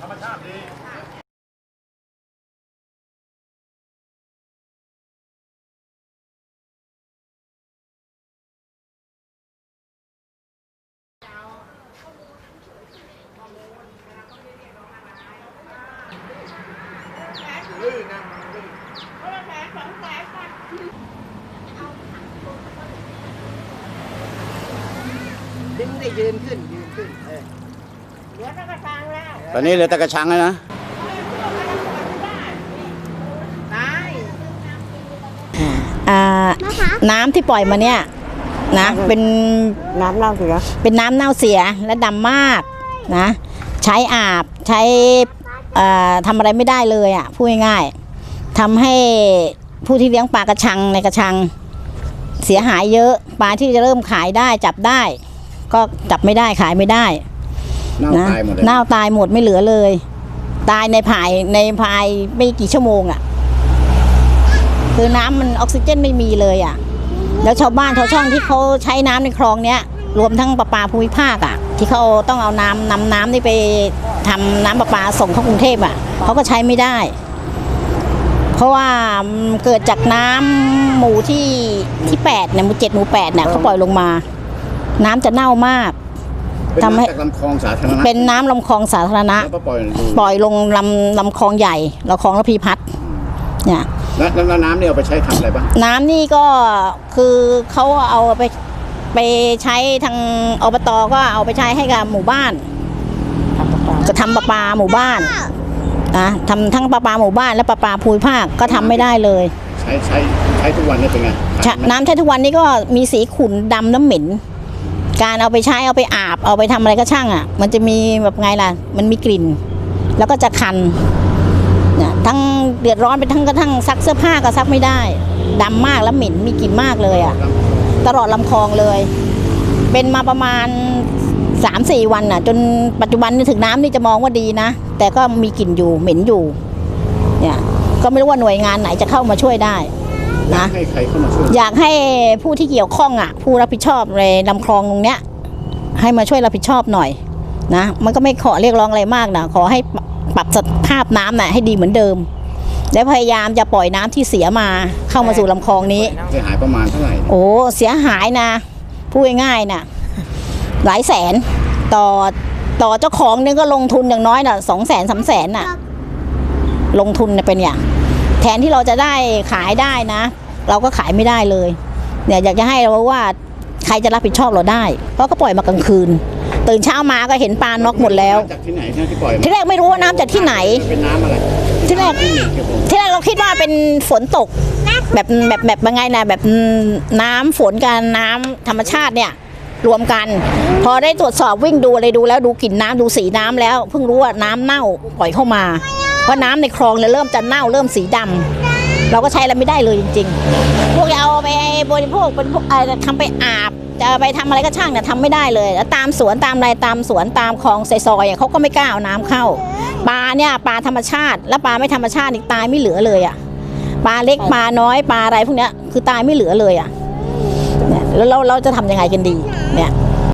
ธรรมชาติดีดึงได้ยืนขึ้นยืนขึ้นเออ เดี๋ยวถ้ากระชังแล้วตอนนี้เหลือแต่กระชังแล้วนะ ตายอ่าน้ำที่ปล่อยมาเนี่ยนะเป็นน้ำเน่าเสียเป็นน้ำเน่าเสียและดำมากนะใช้อาบใช้เอ่อทำอะไรไม่ได้เลยอะพูดง่ายๆทำให้ผู้ที่เลี้ยงปลากระชังในกระชัง เสียหายเยอะปลาที่จะเริ่มขายได้จับได้ ก็จับไม่ได้ขายไม่ได้ เน่านะตายหมดเลย เน่าตายหมดไม่เหลือเลย ตายในภายในภายไม่กี่ชั่วโมงอะ่ะ คือน้ำมันออกซิเจนไม่มีเลยอะ่ะ แล้วชาวบ้านชาวช่องที่เขาใช้น้ำในคลองเนี้ย รวมทั้งประปาภูมิภาคอะ่ะ ที่เขาต้องเอาน้ำนำน้ำนี่ไปทำน้ำประปาส่งเข้ากรุงเทพอะ่ะเขาก็ใช้ไม่ได้ เพราะว่ามันเกิดจากน้ำหมู่ที่ที่แปดเนี่ยหมู่เจ็ดหมู่แปดเนี่ยเขาปล่อยลงมา น้ำจะเน่ามาก เป็นทำให้น้ำจากลำคลองสาธารณะเป็นน้ำลำคลองสาธารณะ แล้วก็ปล่อยดูปล่อยลงลำลำคลองใหญ่ลำคลองระพีพัฒน์เนี่ย แล้วแล้วแล้วน้ำเนี่ยเอาไปใช้ทำอะไรบ้างน้ำนี่ก็คือเขาเอาไปไปใช้ทางอบตก็เอาไปใช้ให้กับหมู่บ้านจะทำประปาหมู่บ้านนะทำทั้งประปาหมู่บ้านและประปาภูมิภาคก็ทำไม่ได้เลยใช้ใช้ใช้ทุกวันเนี่ยเป็นไงชะน้ำใช้ทุกวันนี้ก็มีสีขุ่นดำน้ำเหม็น การเอาไปใช้เอาไปอาบเอาไปทำอะไรก็ช่างอะ มันจะมีแบบไงล่ะ มันมีกลิ่น แล้วก็จะคันเนี่ยทั้งเดือดร้อนไปทั้งกระทั่งซักเสื้อผ้าก็ซักไม่ได้ดำมากแล้วเหม็นมีกลิ่นมากเลยอะ ตลอดลำคลองเลย เป็นมาประมาณสามสี่วันน่ะ จนปัจจุบันนี่ถึงน้ำนี่จะมองว่าดีนะ แต่ก็มีกลิ่นอยู่เหม็นอยู่เนี่ยก็ไม่รู้ว่าหน่วยงานไหนจะเข้ามาช่วยได้ นะให้ใครเข้ามาช่วย อยากให้ผู้ที่เกี่ยวข้องอะ ผู้รับผิดชอบในลำคลองตรงเนี้ย ให้มาช่วยรับผิดชอบหน่อยนะ มันก็ไม่ขอเรียกร้องอะไรมากนะขอให้ปรับสภาพน้ำน่ะให้ดีเหมือนเดิม และพยายามจะปล่อยน้ำที่เสียมาเข้ามาสู่ลำคลองนี้ เสียหายประมาณเท่าไหร่โอ้เสียหายนะพูดง่ายๆนะหลายแสนต่อต่อเจ้าของนี่ก็ลงทุนอย่างน้อยน่ะสองแสนสามแสนน่ะ ลงทุนน่ะเป็นอย่าง แทนที่เราจะได้ขายได้นะ เราก็ขายไม่ได้เลย เนี่ยอยากจะให้เราว่าใครจะรับผิดชอบเราได้ เพราะก็ปล่อยมากลางคืน ตื่นเช้ามาก็เห็นปลาน็อกหมดแล้ว จากที่ไหนเนี่ยที่ปล่อยมาที่แรกไม่รู้ว่าน้ำจากที่ไหน เป็นน้ำอะไรที่แรกที่มีเกี่ยวกับที่แรกเราคิดว่าเป็นฝนตก แบบแบบแบบยังไงนะแบบน้ำฝนกับน้ำธรรมชาติเนี่ยรวมกัน พอได้ตรวจสอบวิ่งดูอะไรดูแล้วดูกลิ่นน้ำดูสีน้ำแล้ว เพิ่งรู้ว่าน้ำเน่าปล่อยเข้ามา เพราะน้ำในคลองเนี่ยเริ่มจะเน่าเริ่มสีดำเราก็ใช้อะไรไม่ได้เลยจริง ๆ พวกเอาไปบริโภคเป็นพวกเอ่อทำไปอาบจะไปทำอะไรก็ช่างเนี่ยทำไม่ได้เลย แล้วตามสวนตามอะไรตามสวนตามคลองซอยๆเขาก็ไม่กล้าเอาน้ำเข้า ปลาเนี่ยปลาธรรมชาติ แล้วปลาไม่ธรรมชาตินี่ตายไม่เหลือเลยอะ ปลาเล็กปลาน้อยปลาอะไรพวกเนี้ยคือตายไม่เหลือเลยอะ เนี่ยแล้วเราเราจะทำยังไงกันดี เนี่ย